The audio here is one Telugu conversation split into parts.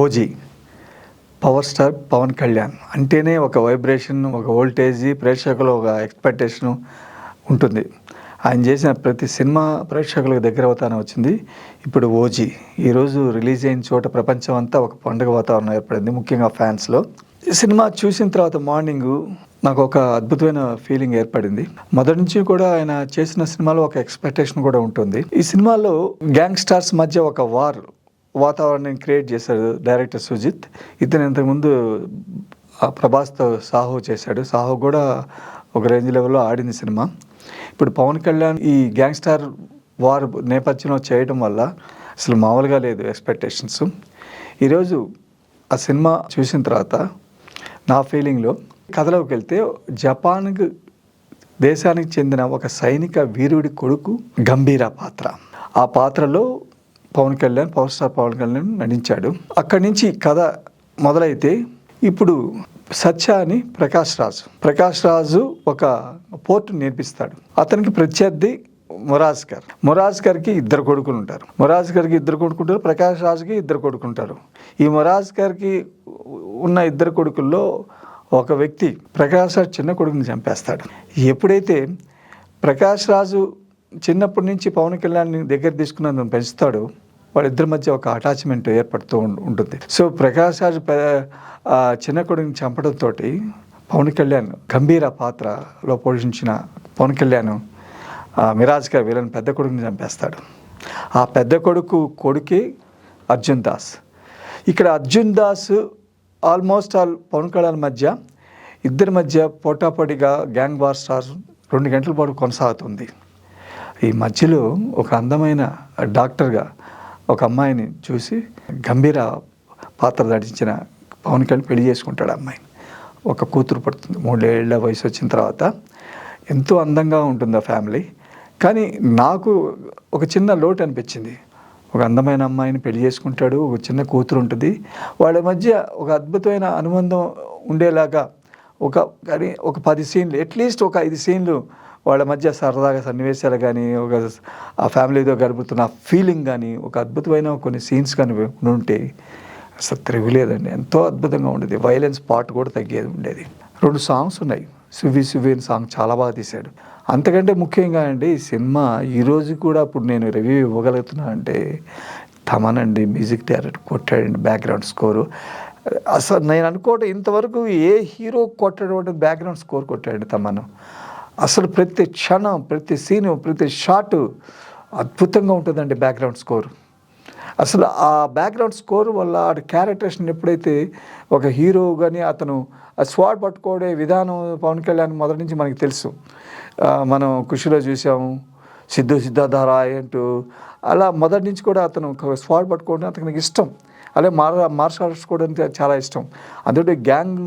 OG power star Pavan Kalyan. అంటేనే ఒక వైబ్రేషన్ ఒక ఓల్టేజీ ప్రేక్షకులు ఒక ఎక్స్పెక్టేషన్ ఉంటుంది. ఆయన చేసిన ప్రతి సినిమా ప్రేక్షకులకు దగ్గర అవుతానే వచ్చింది. ఇప్పుడు ఓజీ ఈరోజు రిలీజ్ అయిన చోట ప్రపంచం అంతా ఒక పండుగ వాతావరణం ఏర్పడింది ముఖ్యంగా ఫ్యాన్స్లో. ఈ సినిమా చూసిన తర్వాత మార్నింగ్ నాకు ఒక అద్భుతమైన ఫీలింగ్ ఏర్పడింది. మొదటి నుంచి కూడా ఆయన చేసిన సినిమాలో ఒక ఎక్స్పెక్టేషన్ కూడా ఉంటుంది. ఈ సినిమాలో గ్యాంగ్ స్టార్స్ మధ్య ఒక వార్ వాతావరణం క్రియేట్ చేశాడు డైరెక్టర్ సుజిత్. ఇతను ఇంతకుముందు ఆ ప్రభాస్తో సాహో చేశాడు. సాహో కూడా ఒక రేంజ్ లెవెల్లో ఆడింది సినిమా. ఇప్పుడు పవన్ కళ్యాణ్ ఈ గ్యాంగ్స్టార్ వార్ నేపథ్యంలో చేయడం వల్ల అసలు మామూలుగా లేదు ఎక్స్పెక్టేషన్స్. ఈరోజు ఆ సినిమా చూసిన తర్వాత నా ఫీలింగ్లో కథలోకి వెళ్తే జపాన్కి దేశానికి చెందిన ఒక సైనిక వీరుడి కొడుకు గంభీర పాత్ర. ఆ పాత్రలో పవన్ కళ్యాణ్ పవర్ స్టార్ పవన్ కళ్యాణ్ నటించాడు. అక్కడి నుంచి కథ మొదలైతే ఇప్పుడు సత్య అని ప్రకాష్ రాజు. ప్రకాష్ రాజు ఒక పోర్టు నేర్పిస్తాడు. అతనికి ప్రత్యర్థి మొరాజ్ గారు మొరాజ్ గారికి ఇద్దరు కొడుకులు ఉంటారు. మొరాజ్ గారికి ఇద్దరు కొడుకుంటారు ప్రకాష్ రాజుకి ఇద్దరు కొడుకుంటారు ఈ మొరాజ్ గారికి ఉన్న ఇద్దరు కొడుకుల్లో ఒక వ్యక్తి ప్రకాష్ రాజు చిన్న కొడుకుని చంపేస్తాడు. ఎప్పుడైతే ప్రకాష్ రాజు చిన్నప్పటి నుంచి పవన్ కళ్యాణ్ దగ్గర తీసుకున్నందుకు పెంచుతాడు వాళ్ళిద్దరి మధ్య ఒక అటాచ్మెంట్ ఏర్పడుతూ ఉంటుంది. సో ప్రకాష్ రాజ్ చిన్న కొడుకుని చంపడంతో పవన్ కళ్యాణ్ గంభీర పాత్రలో పోషించిన పవన్ కళ్యాణ్ మిరాజ్ గారు వీళ్ళని పెద్ద కొడుకుని చంపేస్తాడు. ఆ పెద్ద కొడుకు కొడుకే అర్జున్ దాస్. ఇక్కడ అర్జున్ దాస్ ఆల్మోస్ట్ ఆల్ పవన్ కళ్యాణ్ మధ్య ఇద్దరి మధ్య పోటాపోటీగా గ్యాంగ్ వార్ స్టార్ రెండు గంటల పాటు కొనసాగుతుంది. ఈ మధ్యలో ఒక అందమైన డాక్టర్గా ఒక అమ్మాయిని చూసి గంభీర పాత్ర నటించిన పవన్ కళ్యాణ్ పెళ్ళి చేసుకుంటాడు అమ్మాయిని. ఒక కూతురు పడుతుంది మూడేళ్ళ వయసు వచ్చిన తర్వాత. ఎంతో అందంగా ఉంటుంది ఆ ఫ్యామిలీ. కానీ నాకు ఒక చిన్న లోటు అనిపించింది. ఒక అందమైన అమ్మాయిని పెళ్ళి చేసుకుంటాడు ఒక చిన్న కూతురు ఉంటుంది. వాళ్ళ మధ్య ఒక అద్భుతమైన అనుబంధం ఉండేలాగా ఒక కానీ ఒక పది సీన్లు అట్లీస్ట్ ఒక ఐదు సీన్లు వాళ్ళ మధ్య సరదాగా సన్నివేశాలు కానీ ఒక ఆ ఫ్యామిలీతో గడుపుతున్న ఫీలింగ్ కానీ ఒక అద్భుతమైన కొన్ని సీన్స్ కానీ ఉంటే అసలు తిరుగులేదండి ఎంతో అద్భుతంగా ఉండేది. వైలెన్స్ పార్ట్ కూడా తగ్గేది ఉండేది. రెండు సాంగ్స్ ఉన్నాయి. సువి సువి అని సాంగ్ చాలా బాగా తీశాడు. అంతకంటే ముఖ్యంగా అండి ఈ సినిమా ఈరోజు కూడా ఇప్పుడు నేను రివ్యూ ఇవ్వగలుగుతున్నా అంటే తమన్ అండి మ్యూజిక్ డైరెక్టర్ కొట్టాడండి బ్యాక్గ్రౌండ్ స్కోరు అసలు నేను అనుకోవటం ఇంతవరకు ఏ హీరో కొట్టడం బ్యాక్గ్రౌండ్ స్కోర్ కొట్టాడు తమను. అసలు ప్రతి క్షణం ప్రతి సీను ప్రతి షాటు అద్భుతంగా ఉంటుందండి బ్యాక్గ్రౌండ్ స్కోర్ అసలు ఆ బ్యాక్గ్రౌండ్ స్కోర్ వల్ల ఆ క్యారెక్టర్స్ని ఎప్పుడైతే ఒక హీరో కానీ అతను ఆ స్వాడ్ పట్టుకోవడే విధానం పవన్ కళ్యాణ్ మొదటి నుంచి మనకి తెలుసు. మనం ఖుషిలో చూసాము సిద్ధు సిద్ధాధారాయ్ అంటూ. అలా మొదటి నుంచి కూడా అతను ఒక స్వాడ్ పట్టుకోవడం అతనికి ఇష్టం. అలాగే మార్ మార్షల్ ఆర్ట్స్ కూడా అంటే చాలా ఇష్టం. అందుకే గ్యాంగ్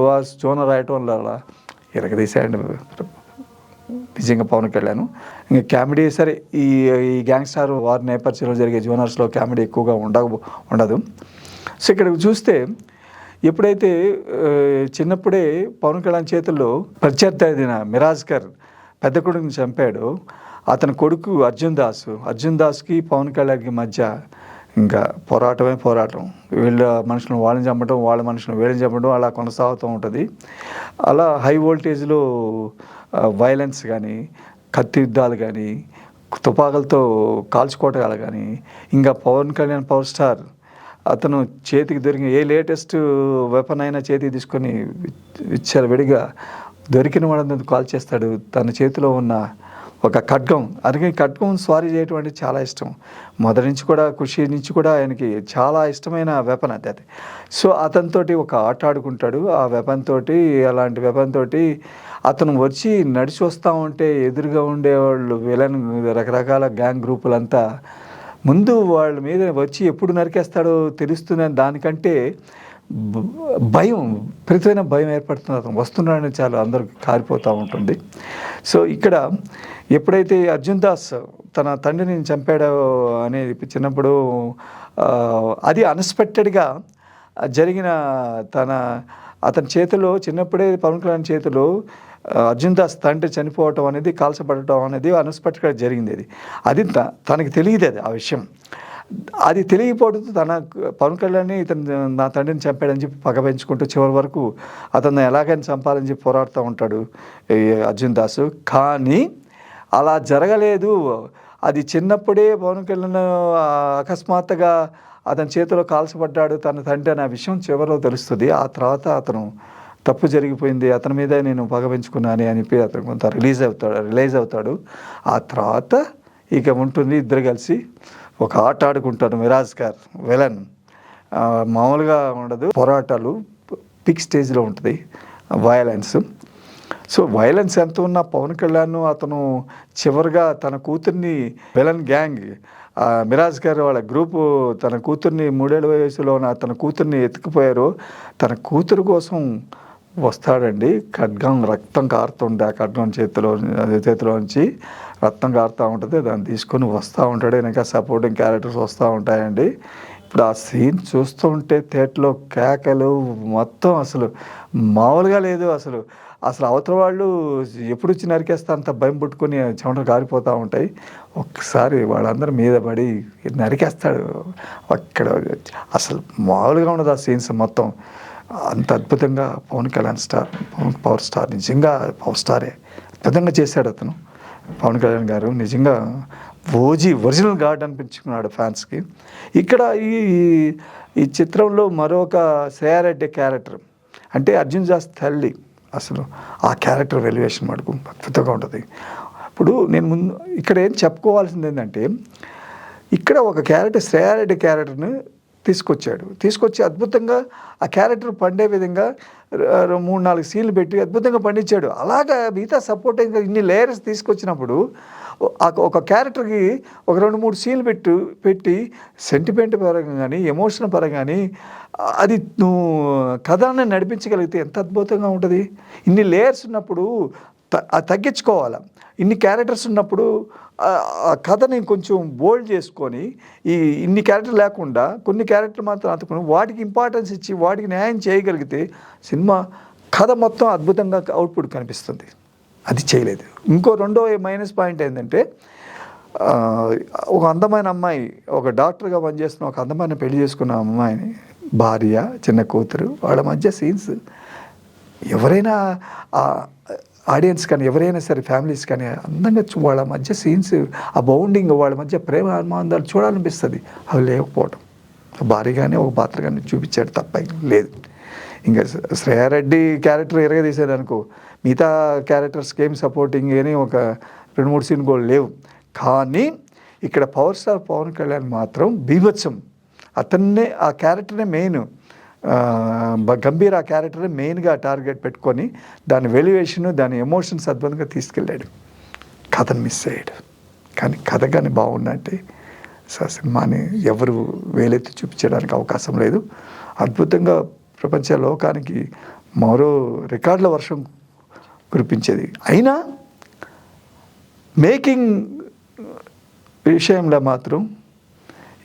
వాస్ జోనర్ రాయటం వల్ల ఎరగదీశాడు నిజంగా పవన్ కళ్యాణ్. ఇంకా కామెడీ సరే ఈ ఈ గ్యాంగ్స్టార్ వార్ నేపథ్యంలో జరిగే జోనర్స్లో కామెడీ ఎక్కువగా ఉండ ఉండదు. సో ఇక్కడ చూస్తే ఎప్పుడైతే చిన్నప్పుడే పవన్ కళ్యాణ్ చేతుల్లో ప్రత్యర్థి అయిన మిరాజ్కర్ పెద్ద కొడుకుని చంపాడు అతని కొడుకు అర్జున్ దాస్. అర్జున్ దాస్కి పవన్ కళ్యాణ్కి మధ్య ఇంకా పోరాటమే పోరాటం. వీళ్ళ మనుషులను వాళ్ళని చంపడం వాళ్ళ మనుషులను వీళ్ళని చంపడం అలా కొనసాగుతూ ఉంటుంది. అలా హై వోల్టేజ్లో వైలెన్స్ కానీ కత్తి యుద్ధాలు కానీ తుపాకులతో కాల్చుకోవటాలు కానీ ఇంకా పవన్ కళ్యాణ్ పవర్ స్టార్ అతను చేతికి దొరికిన ఏ లేటెస్ట్ వెపన్ అయినా చేతికి తీసుకొని ఇచ్చారు విడిగా దొరికిన వాళ్ళని కాల్ చేస్తాడు. తన చేతిలో ఉన్న ఒక ఖడ్గం. అందుకే ఖడ్గం స్వారీ చేయటం అంటే చాలా ఇష్టం. మొదటి నుంచి కూడా కృషి నుంచి కూడా ఆయనకి చాలా ఇష్టమైన వెపన్ అది అది. సో అతనితోటి ఒక ఆట ఆడుకుంటాడు. ఆ వెపన్ తోటి అలాంటి వెపన్ తోటి అతను వచ్చి నడిచి వస్తూ ఉంటే ఎదురుగా ఉండేవాళ్ళు విలన్ రకరకాల గ్యాంగ్ గ్రూపులంతా ముందు వాళ్ళ మీద వచ్చి ఎప్పుడు నరికేస్తాడో తెలుస్తుందని దానికంటే భయం విపరీతమైన భయం ఏర్పడుతుంది అతను వస్తున్నాడని చాలా అందరికి కారిపోతూ ఉంటుంది. సో ఇక్కడ ఎప్పుడైతే అర్జున్ దాస్ తన తండ్రిని చంపాడో అనేది చిన్నప్పుడు అది అన్ఎక్స్పెక్టెడ్గా జరిగిన తన అతని చేతిలో చిన్నప్పుడే పవన్ కళ్యాణ్ చేతిలో అర్జున్ దాస్ తండ్రి చనిపోవటం అనేది కాల్చబడటం అనేది అన్ఎక్స్పెక్టెడ్గా జరిగింది అది. అది త- తనకి తెలియదు అది ఆ విషయం. అది తెలియపోవడంతో తన పవన్ కళ్యాణ్ని ఇతను నా తండ్రిని చంపాడని చెప్పి పగ పెంచుకుంటూ చివరి వరకు అతను ఎలాగైనా చంపాలని చెప్పి పోరాడుతూ ఉంటాడు అర్జున్ దాసు. కానీ అలా జరగలేదు. అది చిన్నప్పుడే పవన్ కళ్యాణ్ అకస్మాత్తుగా అతని చేతిలో కాల్చబడ్డాడు తన తండ్రి అనే విషయం చివరిలో తెలుస్తుంది. ఆ తర్వాత అతను తప్పు జరిగిపోయింది. అతని మీదే నేను పగ పెంచుకున్నాను అని చెప్పి అతను కొంత రిలీజ్ అవుతాడు రిలైజ్ అవుతాడు. ఆ తర్వాత ఇక ఉంటుంది ఇద్దరు కలిసి ఒక ఆట ఆడుకుంటాడు మిరాజ్ గారు విలన్. మామూలుగా ఉండదు. పోరాటాలు పిక్ స్టేజ్లో ఉంటుంది వయలెన్స్ సో వైలెన్స్ ఎంత ఉన్నా పవన్ కళ్యాణ్ అతను చివరిగా తన కూతుర్ని విలన్ గ్యాంగ్ మిరాజ్ గారు వాళ్ళ గ్రూపు తన కూతుర్ని మూడేళ్ళ వయసులో తన కూతుర్ని ఎత్తుకుపోయారు. తన కూతురు కోసం వస్తాడండి. ఖడ్గం రక్తం కారుతుండే ఆ ఖడ్గం చేతిలో చేతిలో చేతిలోంచి రక్తం కారుతూ ఉంటుంది. దాన్ని తీసుకొని వస్తూ ఉంటాడు. ఇంకా సపోర్టింగ్ క్యారెక్టర్స్ వస్తూ ఉంటాయండి. ఇప్పుడు ఆ సీన్ చూస్తూ ఉంటే థియేటర్లో కేకలు మొత్తం అసలు మామూలుగా లేదు అసలు. అసలు అవతల వాళ్ళు ఎప్పుడు వచ్చి నరికేస్తే అంత భయం పుట్టుకొని చెమటలు కారిపోతూ ఉంటాయి. ఒక్కసారి వాళ్ళందరూ మీద పడి నరికేస్తాడు. అక్కడ అసలు మామూలుగా ఉండదు ఆ సీన్స్ మొత్తం. అంత అద్భుతంగా Pavan Kalyan star Pavan power star నిజంగా పవర్ స్టారే. అద్భుతంగా చేశాడు అతను. పవన్ కళ్యాణ్ గారు నిజంగా ఓజీ ఒరిజినల్ గాడ్ అనిపించుకున్నాడు ఫ్యాన్స్కి. ఇక్కడ ఈ ఈ చిత్రంలో మరొక శ్రేయారెడ్డి క్యారెక్టర్. అంటే అర్జున్ జాస్ తల్లి. అసలు ఆ క్యారెక్టర్ వెల్యువేషన్ మటుకు అద్భుతంగా ఉంటుంది. ఇప్పుడు నేను ముందు ఇక్కడ ఏం చెప్పుకోవాల్సింది ఏంటంటే ఇక్కడ ఒక క్యారెక్టర్ శ్రేయారెడ్డి క్యారెక్టర్ని తీసుకొచ్చాడు. తీసుకొచ్చి అద్భుతంగా ఆ క్యారెక్టర్ పండే విధంగా మూడు నాలుగు సీన్లు పెట్టి అద్భుతంగా పండించాడు. అలాగా మిగతా సపోర్టింగ్ ఇన్ని లేయర్స్ తీసుకొచ్చినప్పుడు ఒక క్యారెక్టర్కి ఒక రెండు మూడు సీన్లు పెట్టు పెట్టి సెంటిమెంట్ పరంగా కానీ ఎమోషన్ పరంగా కానీ అది నువ్వు కథని నడిపించగలిగితే ఎంత అద్భుతంగా ఉంటుంది. ఇన్ని లేయర్స్ ఉన్నప్పుడు తగ్గించుకోవాలి? ఇన్ని క్యారెక్టర్స్ ఉన్నప్పుడు ఆ- కథని కొంచెం బోల్డ్ చేసుకొని ఈ ఇన్ని క్యారెక్టర్ లేకుండా కొన్ని క్యారెక్టర్ మాత్రం అతుకుని వాటికి ఇంపార్టెన్స్ ఇచ్చి వాటికి న్యాయం చేయగలిగితే సినిమా కథ మొత్తం అద్భుతంగా అవుట్పుట్ కనిపిస్తుంది. అది చేయలేదు. ఇంకో రెండో మైనస్ పాయింట్ ఏంటంటే ఒక అందమైన అమ్మాయి ఒక డాక్టర్గా పనిచేస్తున్న ఒక అందమైన పెళ్ళి చేసుకున్న అమ్మాయిని భార్య చిన్న కూతురు వాళ్ళ మధ్య సీన్స్ ఎవరైనా ఆడియన్స్ కానీ ఎవరైనా సరే ఫ్యామిలీస్ కానీ అందంగా వాళ్ళ మధ్య సీన్స్ ఆ బౌండింగ్ వాళ్ళ మధ్య ప్రేమ అనుమానాలు చూడాలనిపిస్తుంది. అవి లేకపోవటం. భారీగానే ఒక పాత్ర కానీ చూపించాడు తప్ప లేదు. ఇంకా శ్రేయారెడ్డి క్యారెక్టర్ ఎరగదీసాడు అనుకో మిగతా క్యారెక్టర్స్కి ఏం సపోర్టింగ్ అని ఒక రెండు మూడు సీన్ కూడా లేవు. కానీ ఇక్కడ పవర్ స్టార్ పవన్ కళ్యాణ్ మాత్రం బీభత్సం. అతన్నే ఆ క్యారెక్టర్నే మెయిన్ గంభీర్ ఆ క్యారెక్టర్ మెయిన్గా టార్గెట్ పెట్టుకొని దాని వెల్యువేషన్ దాని ఎమోషన్స్ అద్భుతంగా తీసుకెళ్ళాడు. కథను మిస్ అయ్యాడు. కానీ కథ కానీ బాగుందంటే సినిమాని ఎవరు వేలెత్తి చూపించడానికి అవకాశం లేదు. అద్భుతంగా ప్రపంచ లోకానికి మరో రికార్డుల వర్షం కురిపించేది. అయినా మేకింగ్ విషయంలో మాత్రం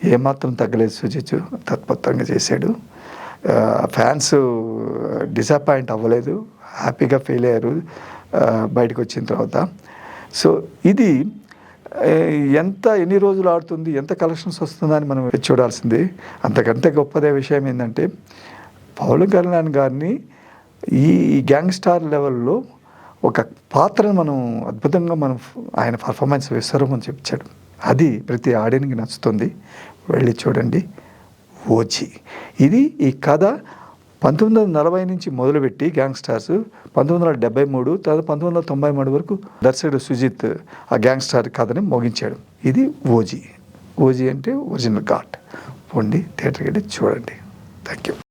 ఏమాత్రం తగ్గలేదు సుజిత్. తత్పత్తంగా చేశాడు. ఫ్యాన్స్ డిసప్పాయింట్ అవ్వలేదు. హ్యాపీగా ఫీల్ అయ్యారు. బయటకు వచ్చిన తర్వాత. సో ఇది ఎంత ఎన్ని రోజులు ఆడుతుంది ఎంత కలెక్షన్స్ వస్తుందని మనం చూడాల్సింది. అంతకంటే గొప్పదే విషయం ఏంటంటే పవన్ కళ్యాణ్ గారిని ఈ గ్యాంగ్ స్టార్ లెవెల్లో ఒక పాత్రను మనం అద్భుతంగా మనం ఆయన పర్ఫార్మెన్స్ విశ్వరూపం చెప్పాడు. అది ప్రతి ఆడియన్కి నచ్చుతుంది. వెళ్ళి చూడండి. ఓజీ. ఇది ఈ కథ పంతొమ్మిది వందల నలభై నుంచి మొదలుపెట్టి గ్యాంగ్స్టార్స్ పంతొమ్మిది వందల డెబ్బై మూడు తర్వాత పంతొమ్మిది వందల తొంభై మూడు వరకు దర్శకుడు సుజిత్ ఆ గ్యాంగ్స్టార్ కథని ముగించాడు. ఇది ఓజీ. ఓజీ అంటే ఒరిజినల్ ఘాట్ పోండి థియేటర్కి వెళ్ళి చూడండి. Thank you